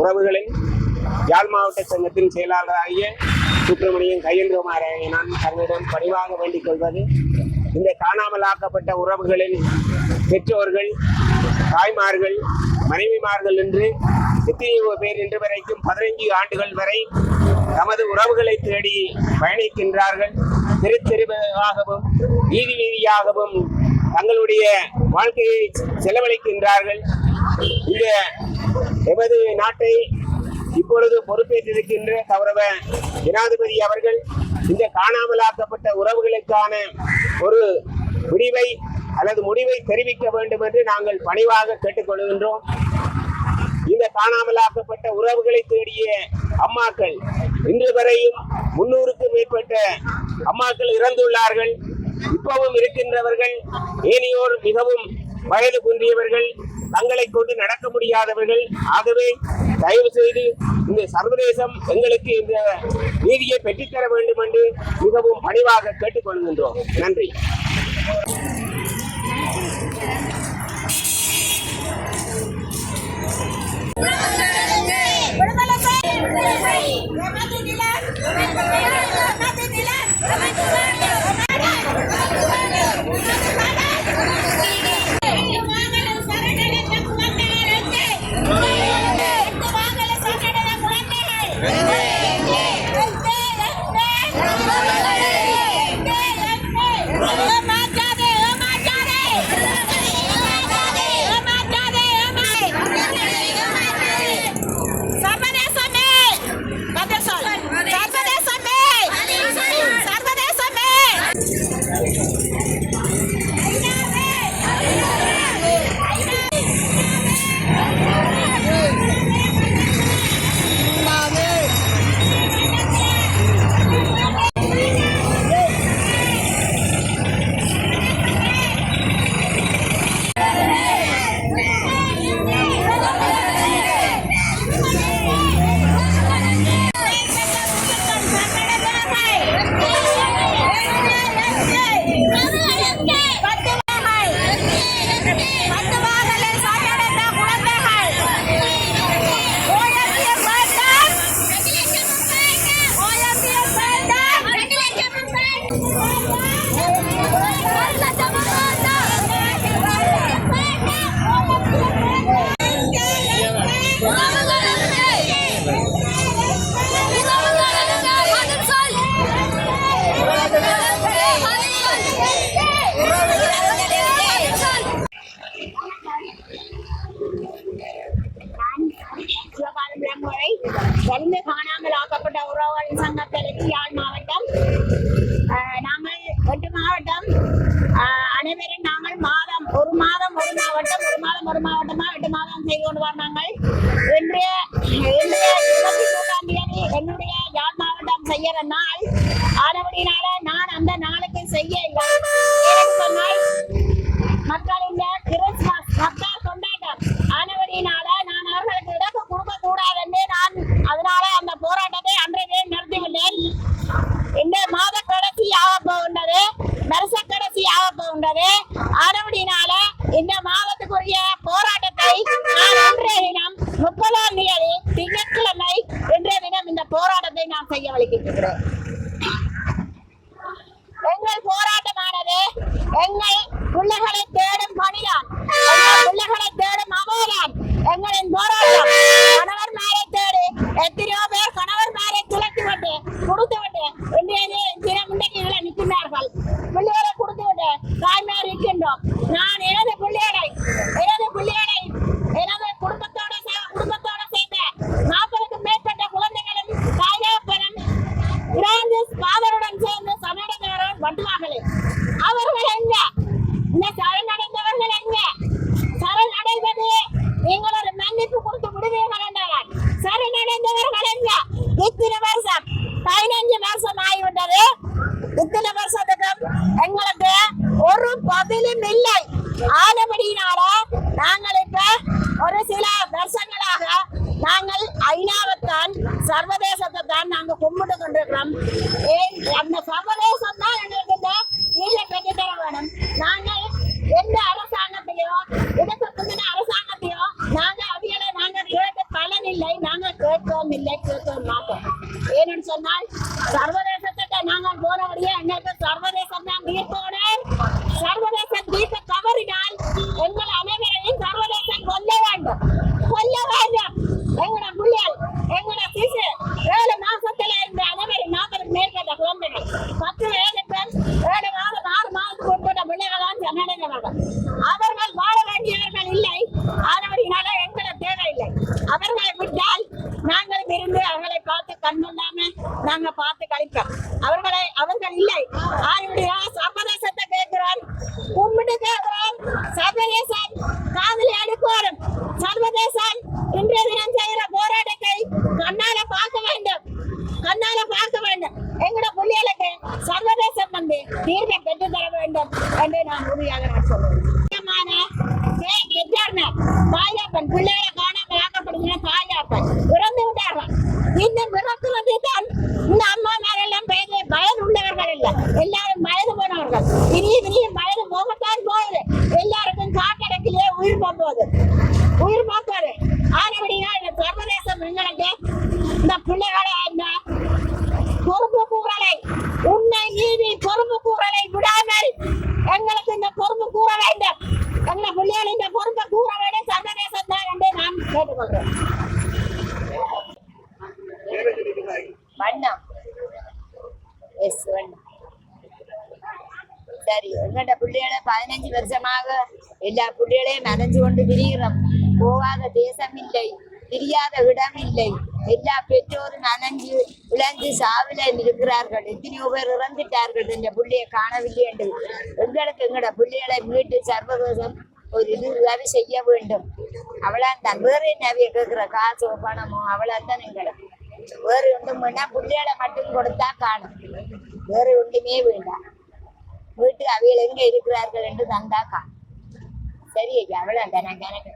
உறவுகளின் யாழ் மாவட்ட சங்கத்தின் செயலாளராகிய சுப்பிரமணியன் கையெழுந்துமாராகிய நான் தங்களிடம் பணிவாக வேண்டிக் கொள்வது. இந்த காணாமலாக்கப்பட்ட உறவுகளின் பெற்றோர்கள் தாய்மார்கள் மனைவிமார்கள் என்று எத்தனையோ பேர் இன்று வரைக்கும் பதினைஞ்சு ஆண்டுகள் வரை தமது உறவுகளை தேடி பயணிக்கின்றார்கள். தெரு தெருவாகவும் வீதி வீதியாகவும் தங்களுடைய வாழ்க்கையை செலவழிக்கின்றார்கள். இந்த எமது நாட்டை இப்பொழுது பொறுப்பேற்றிருக்கின்ற கௌரவ ஜனாதிபதி அவர்கள் இந்த காணாமலாக்கப்பட்ட உறவுகளுக்கான ஒரு முடிவை அல்லது முடிவை தெரிவிக்க வேண்டும் என்று நாங்கள் பணிவாக கேட்டுக்கொள்கின்றோம். இந்த காணாமலாக்கப்பட்ட உறவுகளை தேடிய அம்மாக்கள் இன்று வரையும் முன்னூறுக்கும் மேற்பட்ட அம்மாக்கள் இறந்துள்ளார்கள். இப்பவும் இருக்கின்றவர்கள் ஏனையோர் மிகவும் வயது குன்றியவர்கள் தங்களை கொண்டு நடக்க முடியாதவர்கள் ஆகவே தயவு செய்து இந்த சர்வதேசம் எங்களுக்கு இந்த நீதியை பெற்றுத்தர வேண்டும் என்று மிகவும் பணிவாக கேட்டுக்கொள்கின்றோம். நன்றி. மாதம் செய்து இன்றைய இன்றைய இருபத்தி மூன்றாம் தேதி என்னுடைய யாழ் மாவட்டம் செய்யற நாள். ஆனபடினால நான் அந்த நாளுக்கு செய்ய இல்லை. சொன்னால் மக்களின் கிறிஸ்துமஸ் மக்கள் கொண்டாட்டம் ஆனபடினால நான் அவர்களுக்கு இடக்கு கொடுக்க கூடாதுன்னு நான் அதனால அந்த போராட்டத்தை அன்றைய நிறுத்திவிட்டேன் இந்த மாத கடைசி ஆக போகின்றது வருஷ கடைசி ஆக போகின்றது ஆனபடினால இந்த மாதத்துக்குரிய போராட்டத்தை நான் இன்றைய தினம் முப்பதாம் தேதி திங்கட்கிழமை இன்றைய தினம் இந்த போராட்டத்தை நான் செய்ய வலிக்கின்றேன் தான் அவர்கள் வாழ வேண்டியவர்கள் இல்லை. ஆனவரினால எங்களை தேவையில்லை. அவர்களை விட்டால் நாங்கள் இருந்து அவர்களை பார்த்து கண்ணுள்ளாம நாங்க பார்த்து கழிப்போம். அவர்களை அவர்கள் இல்லை. ஆயுடைய சமரசத்தை கேட்கிறார். கும்பிட்டு கேட்கிறார். சர்வதேசம் காதலி அடுக்கோரும் சர்வதேசம் இன்றைய தினம் செய்கிற போராட்டத்தை கண்ணால பார்க்க வேண்டும். கண்ணால பார்க்க வேண்டும். எங்களோட பிள்ளைகளுக்கு சர்வதேசம் வந்து தீர்வை பெற்று தர வேண்டும் என்று நான் உறுதியாக தாயாப்பன் பிள்ளைகளை காணாமல் ஆக்கப்படுகிற தாயாப்பன் இறந்து விட்டார்கள் இன்னும் பிறக்கிறது தான் இந்த அம்மா மேலெல்லாம் வயது வயது உள்ளவர்கள் இல்லை. எல்லாரும் வயது போனவர்கள். இனிய இனிய வயது போகத்தான் போகுது. எல்லாருக்கும் காட்டடக்கிலே உயிர் போகுது. உயிர் போக்குவது ஆனபடியா இந்த சர்வதேசம் எங்களுக்கு இந்த பிள்ளைகளை இந்த பொறுப்பு கூறலை. உண்மை நீதி பொறுப்பு கூறலை. விடாமல் எங்களுக்கு இந்த பொறுப்பு கூற வேண்டும் எங்களை பிள்ளைகள் இந்த பொறுப்பை கூற வேண்டும் சர்வதேசம் தான் என்று நான் கேட்டுக்கொள்கிறேன் அண்ணா எஸ் அண்ணா சரி எங்கள்கிட்ட பிள்ளைகளை பதினஞ்சு வருஷமாக எல்லா பிள்ளைகளையும் நனைஞ்சு கொண்டு திரிகிறோம். போகாத தேசம் இல்லை தெரியாத இடம் இல்லை. எல்லா பெற்றோரும் நனைஞ்சு விளைஞ்சு சாவில இருக்கிறார்கள் எத்தனையோ பேர் இறந்துட்டார்கள். இந்த பிள்ளையை காணவில்லை என்று. எங்களுக்கு எங்களோட பிள்ளைகளை மீட்டு சர்வதேசம் ஒரு இது உதவி செய்ய வேண்டும். அவளா தான் வேற என்ன கேட்கிற காசோ பணமோ அவளா தான் எங்களை வேறு ஒன்றும் வேண்டாம் பிள்ளைகளை மட்டும் கொடுத்தா காணும். வேறு ஒன்றுமே வேண்டாம் வீட்டு அவையில் எங்கே இருக்கிறார்கள் என்று தந்தா காணும். சரி ஐயா அவ்வளோ தானே கணக்கு